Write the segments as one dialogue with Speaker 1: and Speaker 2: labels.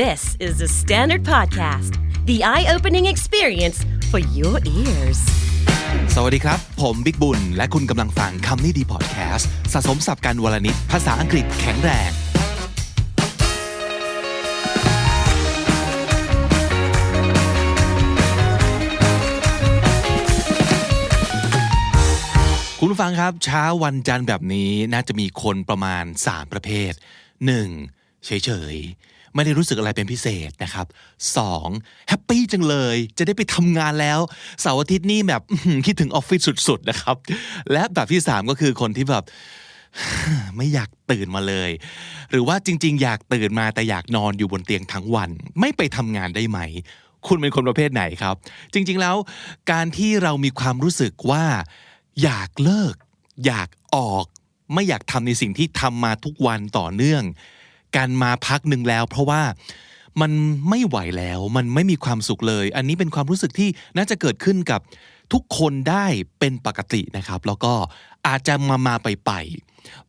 Speaker 1: This is the Standard Podcast, the eye opening experience for your ears.
Speaker 2: สวัสดีครับ ผมบิ๊กบุญ และคุณกำลังฟังคำนี้ดีพอดแคสต์สะสมสับการวลนิดภาษาอังกฤษแข็งแรง คุณผู้ฟังครับเช้าวันจันทร์แบบนี้น่าจะมีคนประมาณ 3 ประเภท 1. เฉยๆ ไม่ได้รู้สึกอะไรเป็นพิเศษนะครับ 2. แฮปปี้จังเลย จะได้ไปทำงานแล้วเสาร์อาทิตย์นี่แบบคิดถึงออฟฟิศสุดๆนะครับ และแบบที่ 3 ก็คือคนที่แบบไม่อยากตื่นมาเลย หรือว่าจริง ๆ อยากตื่นมาแต่อยากนอนอยู่บนเตียงทั้งวัน ไม่ไปทำงานได้ไหม คุณเป็นคนประเภทไหนครับ จริง ๆ แล้ว การที่เรามีความรู้สึกว่า อยากเลิก อยากออก ไม่อยากทำในสิ่งที่ทำมาทุกวันต่อเนื่อง การมาพักหนึ่งแล้ว เพราะว่ามันไม่ไหวแล้ว มันไม่มีความสุขเลย อันนี้เป็นความรู้สึกที่น่าจะเกิดขึ้นกับทุกคนได้เป็นปกตินะครับ แล้วก็อาจจะมามาไปไป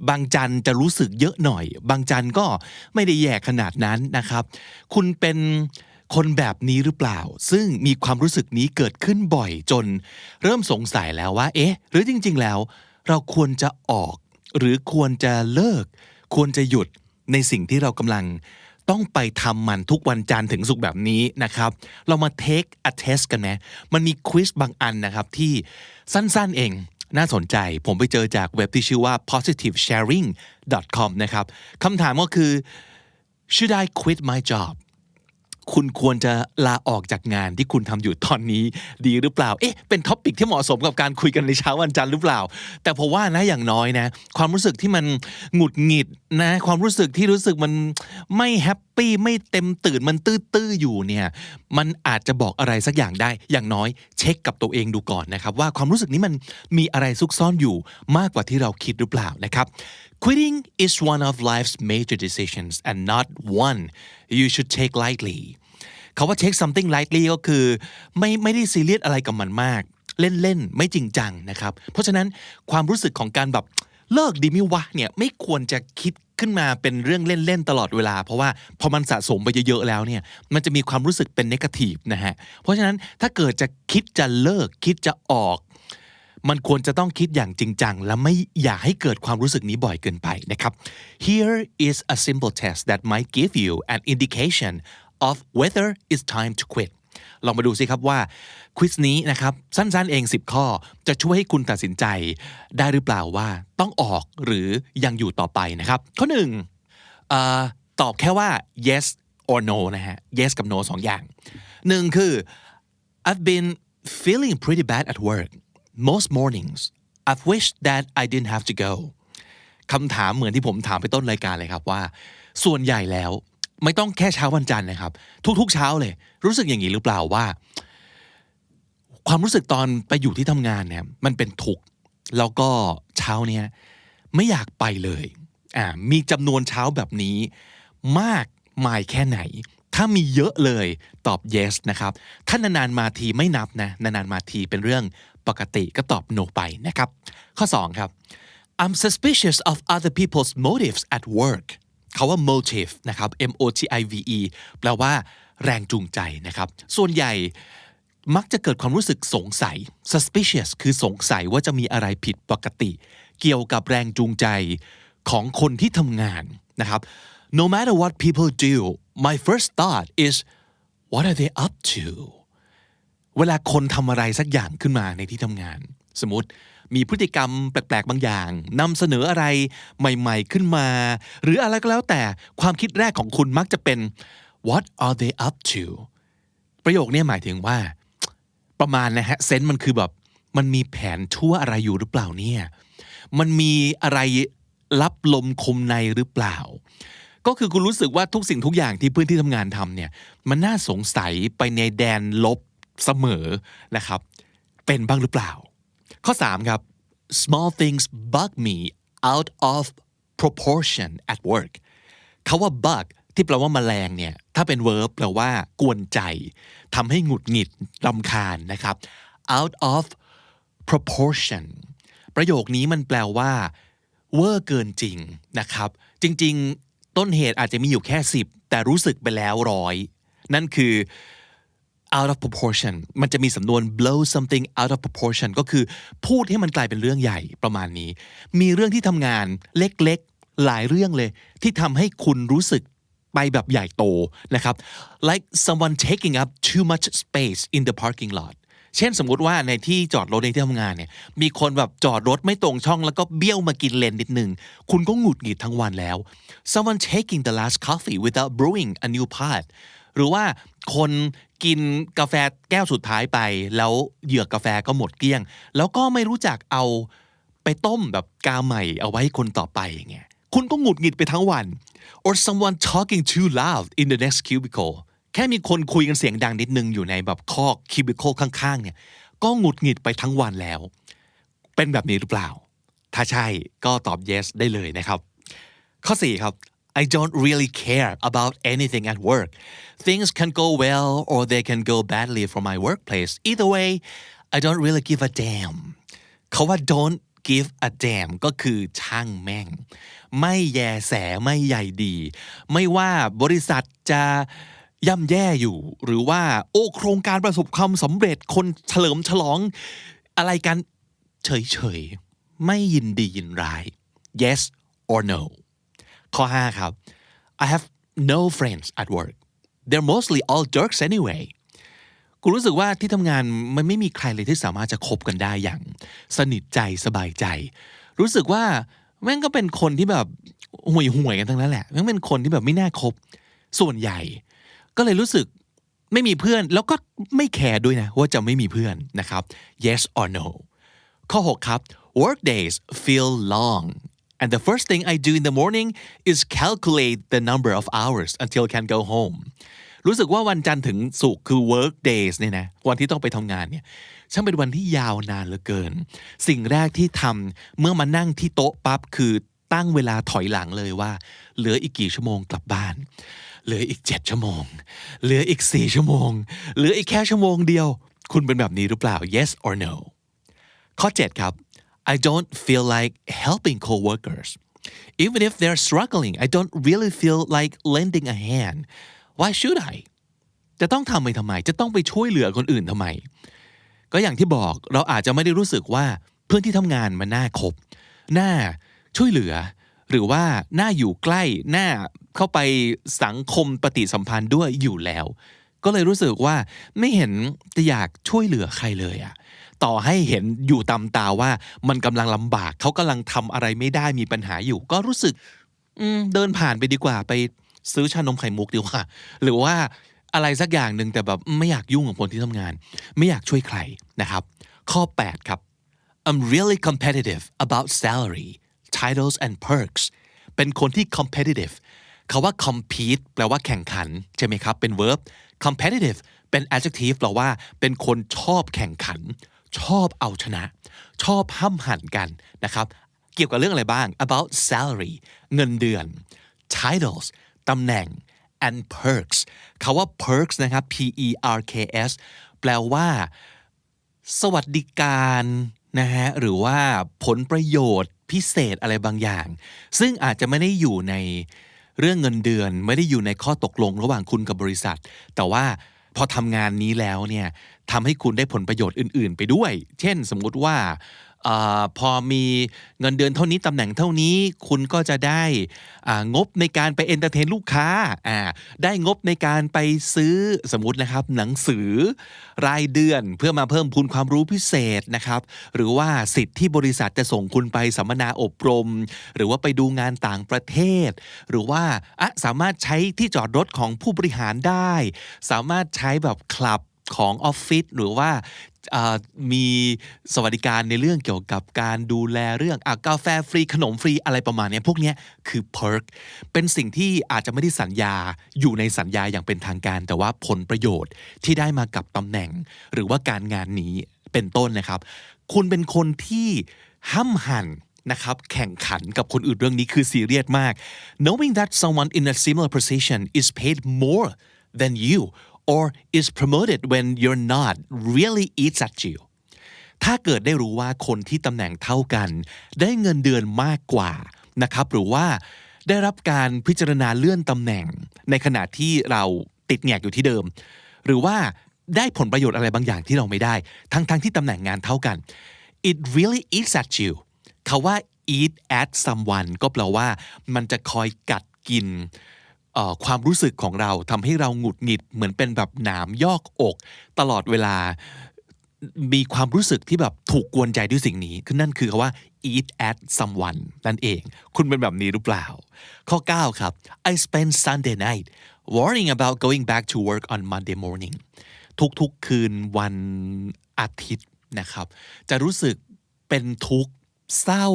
Speaker 2: บางจันทร์จะรู้สึกเยอะหน่อย บางจันทร์ก็ไม่ได้แย่ขนาดนั้นนะครับ คุณเป็นคนแบบนี้หรือเปล่า ซึ่งมีความรู้สึกนี้เกิดขึ้นบ่อยจน เริ่มสงสัยแล้วว่า เอ๊ะ หรือจริง ๆ แล้ว เราควรจะออก หรือควรจะเลิก ควรจะหยุด ในสิ่งที่เรากำลังต้องไปทำมันทุกวันจันทร์ถึงศุกร์แบบนี้นะครับ เรามา take a test กันไหมมันมีควิสบางอันนะครับที่สั้นๆเองน่าสนใจ ผมไปเจอจากเว็บที่ชื่อว่า positivesharing.com นะครับคำถามก็คือ should I quit my job คุณควรจะลาออกจากงานที่คุณทำอยู่ตอนนี้ดีหรือเปล่า เอ๊ะ เป็นท็อปิกที่เหมาะสมกับการคุยกันในเช้าวันจันทร์หรือเปล่า แต่ผมว่านะอย่างน้อยนะ ความรู้สึกที่มันหงุดหงิดนะ ความรู้สึกที่รู้สึกมันไม่แฮปปี้ไม่เต็มตื่นมันตื้อๆอยู่เนี่ย มันอาจจะบอกอะไรสักอย่างได้ อย่างน้อยเช็คกับตัวเองดูก่อนนะครับ ว่าความรู้สึกนี้มันมีอะไรซุกซ่อนอยู่มากกว่าที่เราคิดหรือเปล่านะครับ Quitting is one of life's major decisions and not one you should take lightly เขาว่า take something lightly ก็คือ ไม่ไม่ได้ซีเรียสอะไรกับมันมาก เล่นๆ ไม่จริงจังนะครับ เพราะฉะนั้นความรู้สึกของการแบบเลิกดีม่วะเนี่ยไม่ควรจะคิดขึ้นมาเป็นเรื่องเล่น ๆ ตลอดเวลา เพราะว่าพอมันสะสมไปเยอะ ๆ แล้วเนี่ยมันจะมีความรู้สึกเป็นนกาทีฟนะฮะเพราะฉะนั้นถ้าเกิดจะคิดจะเลิกคิดจะออก มันควรจะต้องคิดอย่างจริงจัง และไม่อย่าให้เกิดความรู้สึกนี้บ่อยเกินไปนะครับ Here is a simple test that might give you an indication of whether it's time to quit ลองมาดูสิครับว่าควิสนี้นะครับสั้นๆเอง 10 ข้อจะช่วยให้คุณตัดสินใจได้หรือเปล่าว่าต้องออกหรือยังอยู่ต่อไปนะครับ ข้อหนึ่งเอตอบแค่ว่า yes or no นะฮะ yes กับ no สองอย่างหนึ่งคือ I've been feeling pretty bad at work most mornings I've wished that I didn't have to go คำถามเหมือนที่ผมถามไปต้นรายการเลยครับว่า ส่วนใหญ่แล้ว ไม่ต้องแค่เช้าวันจันทร์นะครับ ทุกๆ เช้าเลย รู้สึกอย่างนี้หรือเปล่าว่า ความรู้สึกตอนไปอยู่ที่ทำงานเนี่ยมันเป็นทุกข์แล้วก็เช้าเนี้ยไม่อยากไปเลยอ่ามีจำนวนเช้าแบบนี้ มากมายแค่ไหน ถ้ามีเยอะเลยตอบ yes นะครับถ้านานๆมาทีไม่นับนะนานๆมาทีเป็นเรื่องปกติก็ตอบ no ไปนะครับ ข้อ 2 ครับ I'm suspicious of other people's motives at work เขาว่า motive นะครับ M O T I V E แปลว่าแรงจูงใจนะครับ ส่วนใหญ่มักจะเกิดความรู้สึกสงสัย suspicious คือสงสัยว่าจะมีอะไรผิดปกติ เกี่ยวกับแรงจูงใจของคนที่ทำงานนะครับ no matter what people do my first thought is what are they up to เวลาคนทำอะไรสักอย่างขึ้นมาในที่ทำงาน สมมติ มีพฤติกรรมแปลกๆบางอย่างนำเสนออะไรใหม่ๆขึ้นมา หรืออะไรก็แล้วแต่ความคิดแรกของคุณมักจะเป็น what are they up to ประโยคนี้หมายถึงว่า ประมาณนะฮะเซนส์มันคือแบบมันมีแผนชั่วอะไรอยู่หรือเปล่าเนี่ยมันมีอะไรรับลมคมในหรือเปล่า ก็คือคุณรู้สึกว่าทุกสิ่งทุกอย่างที่เพื่อนที่ทำงานทำเนี่ย มันน่าสงสัยไปในแดนลบเสมอนะครับ เป็นบ้างหรือเปล่า ข้อ 3 ครับ small things bug me out of proportion at work เขาว่า bug ที่แปลว่าแมลงเนี่ย ถ้าเป็น verb แปลว่ากวนใจทำให้หงุดหงิดรำคาญนะครับ out of proportion ประโยคนี้มันแปลว่า เวอร์เกินจริงนะครับ จริง ๆ ต้นเหตุอาจจะมีอยู่แค่ 10 แต่รู้สึกไปแล้วร้อยนั่นคือ out of proportion มันจะมีสำนวน blow something out of proportion ก็คือพูดให้มันกลายเป็นเรื่องใหญ่ประมาณนี้ มีเรื่องที่ทำงานเล็กๆ หลายเรื่องเลย ที่ทำให้คุณรู้สึกไปแบบใหญ่โตนะครับ like someone taking up too much space in the parking lot เช่นสมมุติว่าในที่จอดรถในที่ทำงานเนี่ยมีคนแบบจอดรถไม่ตรงช่องแล้วก็เบี้ยวมากินเลนนิดนึง คุณก็หงุดหงิดทั้งวันแล้ว someone taking the last coffee without brewing a new pot หรือว่าคนกินกาแฟแก้วสุดท้ายไป แล้วเหยือกกาแฟก็หมดเกลี้ยง แล้วก็ไม่รู้จักเอาไปต้มแบบกาใหม่เอาไว้คนต่อไปอย่างเงี้ยคุณก็หงุดหงิดไปทั้งวัน or someone talking too loud in the next cubicle แค่มีคนคุยกันเสียงดังนิดนึงอยู่ในแบบคอก cubicle ข้างๆเนี่ยก็หงุดหงิดไปทั้งวันแล้ว เป็นแบบนี้หรือเปล่า ถ้าใช่ก็ตอบ yes ได้เลยนะครับ ข้อ 4 ครับ I don't really care about anything at work things can go well or they can go badly for my workplace either way I don't really give a damn เขาว่า don't give a damn ก็คือช่างแม่ง ไม่แยแสไม่ใหญ่ดี ไม่ว่าบริษัทจะย่ำแย่อยู่ หรือว่าโอ้โครงการประสบความสำเร็จคนเฉลิมฉลอง อะไรกันเฉยๆ ไม่ยินดียินร้าย yes or no ข้อ 5 ครับ I have no friends at work they're mostly all jerks anyway กูรู้สึกว่าที่ทำงานมันไม่มีใครเลยที่สามารถจะคบกันได้อย่าง สนิทใจสบายใจ รู้สึกว่าแม่งก็เป็นคนที่แบบห่วยห่วยๆกันทั้งนั้นแหละแม่งเป็นคนที่แบบไม่น่าคบส่วนใหญ่ ก็เลยรู้สึกไม่มีเพื่อน แล้วก็ไม่แคร์ด้วยนะ ว่าจะไม่มีเพื่อนนะครับ yes or no ข้อ 6 ครับ work days feel long and the first thing I do in the morning is calculate the number of hours until can go home รู้สึกว่าวันจันทร์ถึงศุกร์คือ work days เนี่ยนะวันที่ต้องไปทำงานเนี่ยช่างเป็นวันที่ยาวนานเหลือเกิน สิ่งแรกที่ทำเมื่อมานั่งที่โต๊ะปั๊บคือตั้งเวลาถอยหลังเลยว่า เหลืออีกกี่ชั่วโมงกลับบ้าน เหลืออีก 7 ชั่วโมง เหลืออีก 4 ชั่วโมง เหลืออีกแค่ชั่วโมงเดียว คุณเป็นแบบนี้หรือเปล่า yes or no ข้อ 7 ครับ I don't feel like helping coworkers even if they're struggling I don't really feel like lending a hand why should I จะต้องทำไปทำไม จะต้องไปช่วยเหลือคนอื่นทำไม ก็อย่างที่บอกเราอาจจะไม่ได้รู้สึกว่าเพื่อนที่ทำงานมันน่าคบน่าช่วยเหลือ หรือว่าน่าอยู่ใกล้น่าเข้าไปสังคมปฏิสัมพันธ์ด้วยอยู่แล้ว ก็เลยรู้สึกว่าไม่เห็นจะอยากช่วยเหลือใครเลยอะ ต่อให้เห็นอยู่ตามตาว่ามันกำลังลำบากเขากำลังทำอะไรไม่ได้มีปัญหาอยู่ ก็รู้สึกอืเดินผ่านไปดีกว่า ไปซื้อชานมไข่มุกดีกว่า หรือว่าอะไรสักอย่างหนึ่งแต่แบบไม่อยากยุ่งกับคนที่ทำงาน ไม่อยากช่วยใครนะครับ ข้อ 8 ครับ I'm really competitive about salary titles and perks เป็นคนที่ competitive คาว่า compete แปลว่าแข่งขัน ใช่ไหมครับ เป็น verb competitive เป็น adjective แปลว่าเป็นคนชอบแข่งขัน ชอบเอาชนะ ชอบห้ำหั่นกันนะครับ เกี่ยวกับเรื่องอะไรบ้าง about salary เงินเดือน titles ตำแหน่ง and perks คาว่า perks นะครับ p e r k s แปลว่า สวัสดิการนะฮะหรือว่าผลประโยชน์พิเศษอะไรบางอย่าง ซึ่งอาจจะไม่ได้อยู่ในเรื่องเงินเดือน ไม่ได้อยู่ในข้อตกลงระหว่างคุณกับบริษัท แต่ว่า พอทำงานนี้แล้วเนี่ยทำให้คุณได้ผลประโยชน์อื่น ๆ ไปด้วย เช่น สมมุติว่าอา พอมีเงินเดือนเท่านี้ตำแหน่งเท่านี้คุณก็จะได้งบในการไปเอนเตอร์เทนลูกค้าได้งบในการไปซื้อสมมตินะครับหนังสือรายเดือนเพื่อมาเพิ่มพูนความรู้พิเศษนะครับ หรือว่าสิทธิ์ที่บริษัทจะส่งคุณไปสัมมนาอบรม หรือว่าไปดูงานต่างประเทศ หรือว่าสามารถใช้ที่จอดรถของผู้บริหารได้ สามารถใช้แบบคลับ ของออฟฟิศหรือว่ามีสวัสดิการในเรื่องเกี่ยวกับการดูแลเรื่องอกาแฟฟรีขนมฟรีอะไรประมาณนี้พวกนี้คือ perk เป็นสิ่งที่อาจจะไม่ได้สัญญาอยู่ในสัญญาอย่างเป็นทางการ แต่ว่าผลประโยชน์ที่ได้มากับตำแหน่ง หรือว่าการงานนี้เป็นต้นนะครับ คุณเป็นคนที่ห้ำหันนะครับแข่งขันกับคนอื่นเรื่องนี้คือซีเรียสมาก knowing that someone in a similar position is paid more than you or is promoted when you're not really eats at you ถ้าเกิดได้รู้ว่าคนที่ตำแหน่งเท่ากัน ได้เงินเดือนมากกว่านะครับ หรือว่าได้รับการพิจารณาเลื่อนตำแหน่ง ในขณะที่เราติดแงกอยู่ที่เดิม หรือว่าได้ผลประโยชน์อะไรบางอย่างที่เราไม่ได้ ทั้งๆทที่ตำแหน่งงานเท่ากัน it really eats at you คาว่า eat at someone ก็แปลว่า มันจะคอยกัดกิน ความรู้สึกของเราทำให้เราหงุดหงิดเหมือนเป็นแบบหนามยอกอก ตลอดเวลา มีความรู้สึกที่แบบถูกกวนใจด้วยสิ่งนี้คือนั่นคือคาว่า eat at someone นั่นเอง คุณเป็นแบบนี้หรือเปล่า ข้อ 9 ครับ I spend Sunday night worrying about going back to work on Monday morning ทุกๆคืนวันอาทิตย์นะครับ จะรู้สึกเป็นทุกข์เศร้า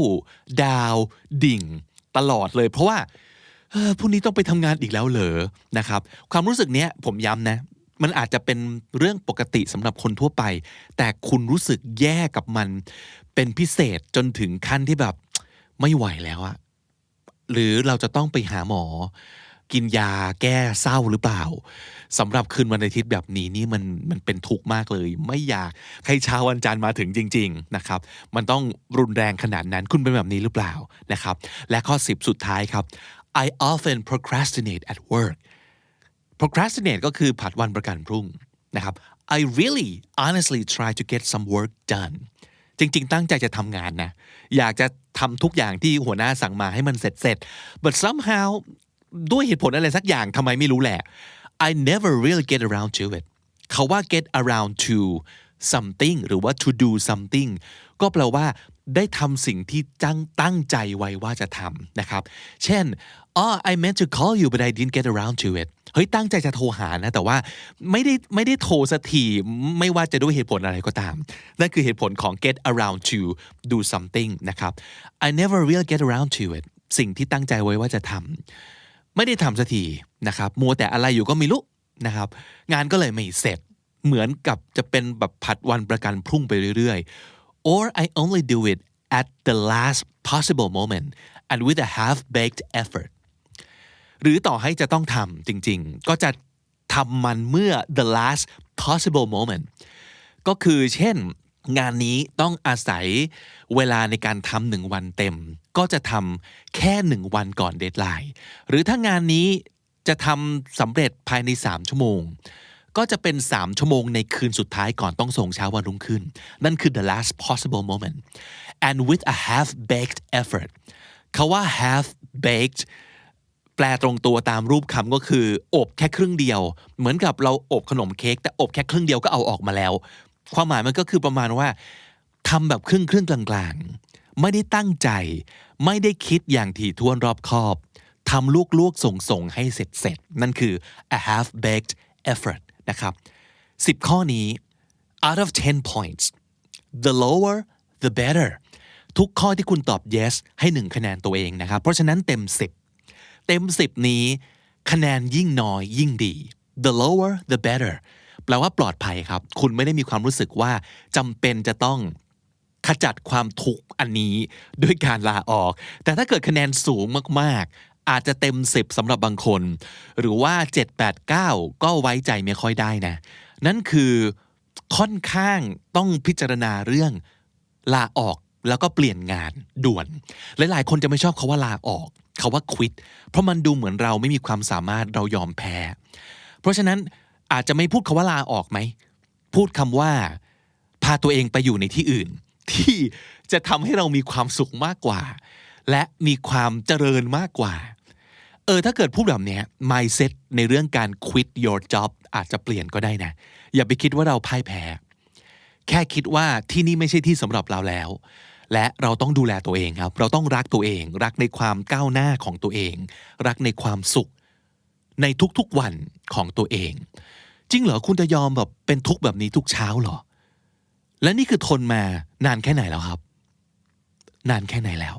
Speaker 2: ดาว ดิ่ง ตลอดเลย เพราะว่า เออพรุ่งนี้ต้องไปทำงานอีกแล้วเหรอนะครับ ความรู้สึกเนี้ยผมย้ำนะ มันอาจจะเป็นเรื่องปกติสำหรับคนทั่วไป แต่คุณรู้สึกแย่กับมันเป็นพิเศษจนถึงขั้นที่แบบไม่ไหวแล้วอะหรือเราจะต้องไปหาหมอ กินยาแก้เศร้าหรือเปล่าสำหรับคืนวันอาทิตย์แบบนี้นี่มันมันเป็นทุกข์มากเลย ไม่อยากให้เช้าวันจันทร์มาถึงจริง ๆนะครับ มันต้องรุนแรงขนาดนั้นคุณเป็นแบบนี้หรือเปล่านะครับ และข้อ 10 สุดท้ายครับ I often procrastinate at work procrastinate ก็คือผัดวันประกันพรุ่งนะครับ I really honestly try to get some work done จริง ๆ ตั้งใจจะทำงานนะ อยากจะทำทุกอย่างที่หัวหน้าสั่งมาให้มันเสร็จเสร็จ but somehow ด้วยเหตุผลอะไรสักอย่างทำไมไม่รู้แหละ I never really get around to it เขาว่า get around to something หรือว่า to do something ก็แปลว่า ได้ทำสิ่งที่จังตั้งใจไว้ว่าจะทำนะครับ เช่น oh I meant to call you but I didn't get around to it เฮ้ยตั้งใจจะโทรหานะ แต่ว่าไม่ได้ไม่ได้โทรสักทีไม่ว่าจะด้วยเหตุผลอะไรก็ตาม นั่นคือเหตุผลของ get around to do something นะครับ I never really get around to it สิ่งที่ตั้งใจไว้ว่าจะทำไม่ได้ทำสักทีนะครับมัวแต่อะไรอยู่ก็ไม่รู้นะครับ งานก็เลยไม่เสร็จเหมือนกับจะเป็นแบบผัดวันประกันพรุ่งไปเรื่อยๆ or I only do it at the last possible moment and with a half-baked effort หรือต่อให้จะต้องทำจริงๆ ก็จะทำมันเมื่อ the last possible moment ก็คือเช่นงานนี้ต้องอาศัยเวลาในการทำหนึ่งวันเต็ม ก็จะทำแค่หนึ่งวันก่อนเดทไลน์หรือถ้างานนี้จะทำสำเร็จภายใน 3 ชั่วโมง ก็จะเป็น 3 ชั่วโมงในคืนสุดท้ายก่อนต้องส่งเช้าวันรุ่งขึ้น นั่นคือ the last possible moment and with a half baked effort คาว่า half baked แปลตรงตัวตามรูปคำก็คือ อบแค่ครึ่งเดียว เหมือนกับเราอบขนมเค้กแต่อบแค่ครึ่งเดียวก็เอาออกมาแล้ว ความหมายมันก็คือประมาณว่าทำแบบครึ่งครึ่งกลางๆ ไม่ได้ตั้งใจ ไม่ได้คิดอย่างถี่ถ้วนรอบคอบทำลวกๆส่งๆให้เสร็จๆ นั่นคือ a half baked effort นะครับ10 ข้อนี้ out of 10 points the lower the better ทุกข้อที่คุณตอบ yes ให้ 1 คะแนนตัวเองนะครับ เพราะฉะนั้นเต็ม 10 เต็ม 10 นี้ คะแนนยิ่งน้อยยิ่งดี the lower the better แปลว่าปลอดภัยครับ คุณไม่ได้มีความรู้สึกว่าจำเป็นจะต้องขจัดความทุกข์อันนี้ด้วยการลาออก แต่ถ้าเกิดคะแนนสูงมาก อาจจะเต็ม 10สำหรับบางคน หรือว่า 7 8 9 ก็ไว้ใจไม่ค่อยได้นะ นั่นคือค่อนข้างต้องพิจารณาเรื่องลาออกแล้วก็เปลี่ยนงานด่วน หลายๆ คนจะไม่ชอบคาว่าลาออกคาว่า quit เพราะมันดูเหมือนเราไม่มีความสามารถเรายอมแพ้ เพราะฉะนั้นอาจจะไม่พูดคาว่าลาออกไหม พูดคำว่า พาตัวเองไปอยู่ในที่อื่น ที่จะทำให้เรามีความสุขมากกว่า และมีความเจริญมากกว่า เออถ้าเกิดพูดแบบเนี้ย mindset ในเรื่องการ quit your job อาจจะเปลี่ยนก็ได้นะ อย่าไปคิดว่าเราพ่ายแพ้ แค่คิดว่าที่นี่ไม่ใช่ที่สำหรับเราแล้ว และเราต้องดูแลตัวเองครับ เราต้องรักตัวเอง รักในความก้าวหน้าของตัวเอง รักในความสุข ในทุกๆวันของตัวเอง จริงเหรอคุณจะยอมแบบเป็นทุกข์แบบนี้ทุกเช้าเหรอ และนี่คือทนมานานแค่ไหนแล้วครับ นานแค่ไหนแล้ว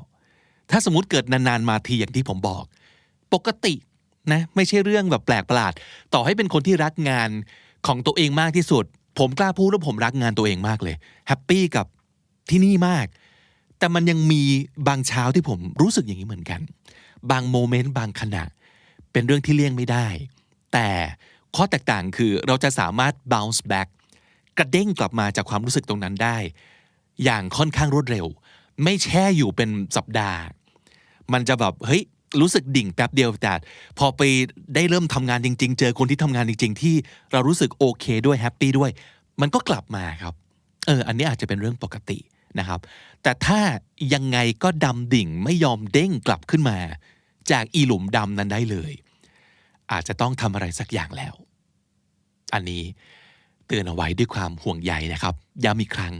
Speaker 2: ถ้าสมมติเกิดนานๆมาทีอย่างที่ผมบอก ปกตินะไม่ใช่เรื่องแบบแปลกประหลาด ต่อให้เป็นคนที่รักงานของตัวเองมากที่สุด ผมกล้าพูดว่าผมรักงานตัวเองมากเลยแฮปปี้กับที่นี่มาก แต่มันยังมีบางเช้าที่ผมรู้สึกอย่างนี้เหมือนกัน บางโมเมนต์บางขณะ เป็นเรื่องที่เลี่ยงไม่ได้ แต่ข้อแตกต่างคือเราจะสามารถ bounce back กระเด้งกลับมาจากความรู้สึกตรงนั้นได้ อย่างค่อนข้างรวดเร็ว ไม่แช่อยู่เป็นสัปดาห์ มันจะแบบเฮ้ย รู้สึกดิ่งแป๊บเดียวแต่พอไปได้เริ่มทำงานจริง ๆ เจอคนที่ทำงานจริง ๆ ที่เรารู้สึกโอเคด้วยแฮปปี้ด้วย มันก็กลับมาครับเอออันนี้อาจจะเป็นเรื่องปกตินะครับ แต่ถ้ายังไงก็ดำดิ่งไม่ยอมเด้งกลับขึ้นมา จากอีหลุมดำนั้นได้เลย อาจจะต้องทำอะไรสักอย่างแล้ว อันนี้เตือนเอาไว้ด้วยความห่วงใยนะครับย้ำอีกครั้ง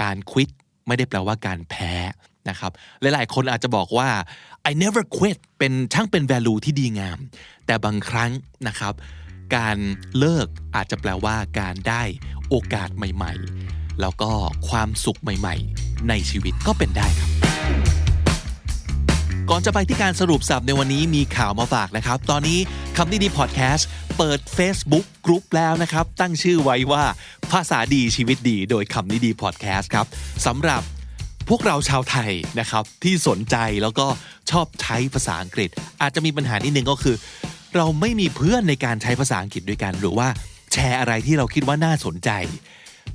Speaker 2: การควิดไม่ได้แปลว่าการแพ้ นะครับหลายๆ คนอาจจะบอกว่า I never quit เป็นช่างเป็น value ที่ดีงาม แต่บางครั้งนะครับ การเลิกอาจจะแปลว่าการได้โอกาสใหม่ ๆ แล้วก็ความสุขใหม่ ๆ ในชีวิตก็เป็นได้ครับก่อนจะไปที่การสรุปสับในวันนี้มีข่าวมาฝากนะครับ ตอนนี้คำนี้ดีพอดแคสต์เปิด Facebook กรุ๊ปแล้วนะครับ ตั้งชื่อไว้ว่าภาษาดีชีวิตดีโดยคำนี้ดีพอดแคสต์ครับสำหรับ พวกเราชาวไทยนะครับที่สนใจแล้วก็ชอบใช้ภาษาอังกฤษ อาจจะมีปัญหานิดนึงก็คือ เราไม่มีเพื่อนในการใช้ภาษาอังกฤษด้วยกัน หรือว่าแชร์อะไรที่เราคิดว่าน่าสนใจ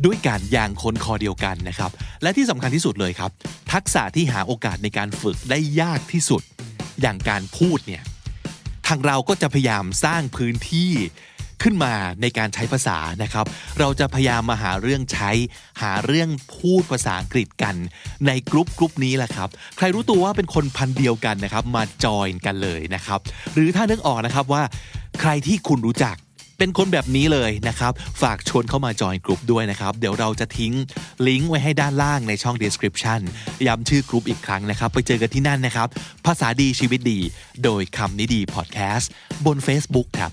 Speaker 2: ด้วยการอย่างคนคอเดียวกันนะครับ และที่สำคัญที่สุดเลยครับ ทักษะที่หาโอกาสในการฝึกได้ยากที่สุด อย่างการพูดเนี่ยทางเราก็จะพยายามสร้างพื้นที่ ขึ้นมาในการใช้ภาษานะครับ เราจะพยายามมาหาเรื่องใช้ หาเรื่องพูดภาษาอังกฤษกัน ในกลุ่มกลุ่มนี้แหละครับ ใครรู้ตัวว่าเป็นคนพันเดียวกันนะครับ มาจอยกันเลยนะครับ หรือถ้านึกออกนะครับว่า ใครที่คุณรู้จักเป็นคนแบบนี้เลยนะครับ ฝากชวนเข้ามาจอยกลุ่มด้วยนะครับ เดี๋ยวเราจะทิ้งลิงก์ไว้ให้ด้านล่างในช่อง description ย้ำชื่อกลุ่มอีกครั้งนะครับ ไปเจอกันที่นั่นนะครับ ภาษาดีชีวิตดี โดยคำนี้ดีพอดแคสต์บน Facebook ครับ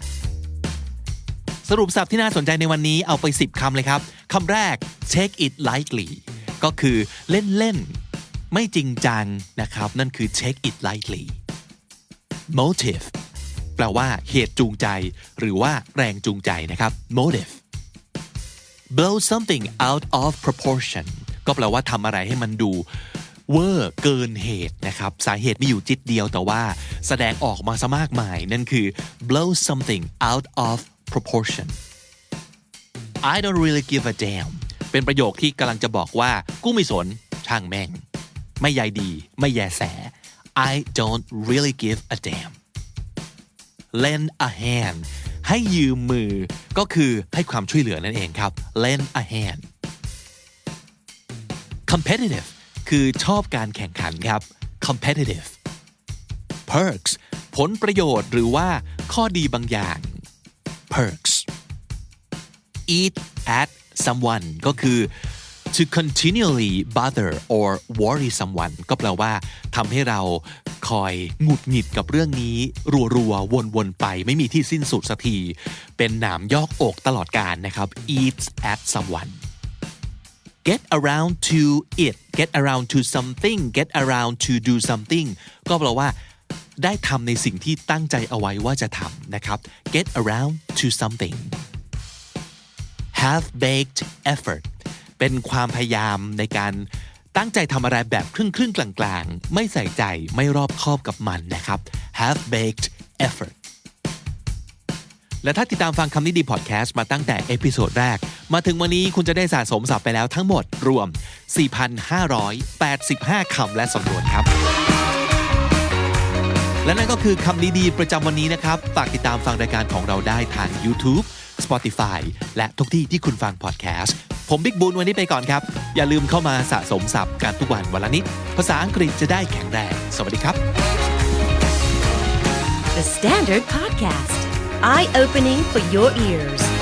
Speaker 2: สรุปสับที่น่าสนใจในวันนี้เอาไป 10คำเลยครับคำแรก take it lightly ก็คือเล่นๆไม่จริงจังนะครับ นั่นคือ take it lightly motive แปลว่าเหตุจูงใจ หรือว่าแรงจูงใจนะครับ motive blow something out of proportion ก็แปลว่าทำอะไรให้มันดูเวอร์เกินเหตุนะครับ สาเหตุมีอยู่จิตเดียวแต่ว่าแสดงออกมาซะมากมาย นั่นคือ blow something out of proportion I don't really give a damn เป็นประโยคที่กำลังจะบอกว่ากูไม่สนช่างแม่ง ไม่ใยดี ไม่แยแส I don't really give a damn lend a hand ให้ยืมมือก็คือให้ความช่วยเหลือนั่นเองครับ lend a hand competitive คือชอบการแข่งขันครับ competitive perks ผลประโยชน์หรือว่าข้อดีบางอย่าง perks eat at someone ก็คือ to continually bother or worry someone ก็แปลว่าทำให้เราคอยหงุดหงิดกับเรื่องนี้ รัวๆ วนๆ ไปไม่มีที่สิ้นสุดสักที เป็นหนามยอกอกตลอดการนะครับ eat at someone get around to it get around to something get around to do something ก็แปลว่า ได้ทำในสิ่งที่ตั้งใจเอาไว้ว่าจะทำนะครับ get around to something half baked effort เป็นความพยายามในการตั้งใจทำอะไรแบบครึ่งครึ่งกลางๆ ไม่ใส่ใจไม่รอบคอบกับมันนะครับ half baked effort และถ้าติดตามฟังคำนี้ดีพอดแคสต์มาตั้งแต่เอพิโซดแรก มาถึงวันนี้คุณจะได้สะสมศัพท์ไปแล้วทั้งหมดรวม 4,585 คำและสำนวนครับ และนั่นก็คือคำดีๆประจำวันนี้นะครับ ฝากติดตามฟังรายการของเราได้ทาง YouTube Spotify และทุกที่ที่คุณฟังพอดแคสต์ ผมบิ๊กบูลวันนี้ไปก่อนครับ อย่าลืมเข้ามาสะสมศัพท์การทุกวันวันละนิด ภาษาอังกฤษจะได้แข็งแรง สวัสดีครับ
Speaker 1: The Standard Podcast, eye opening for your ears.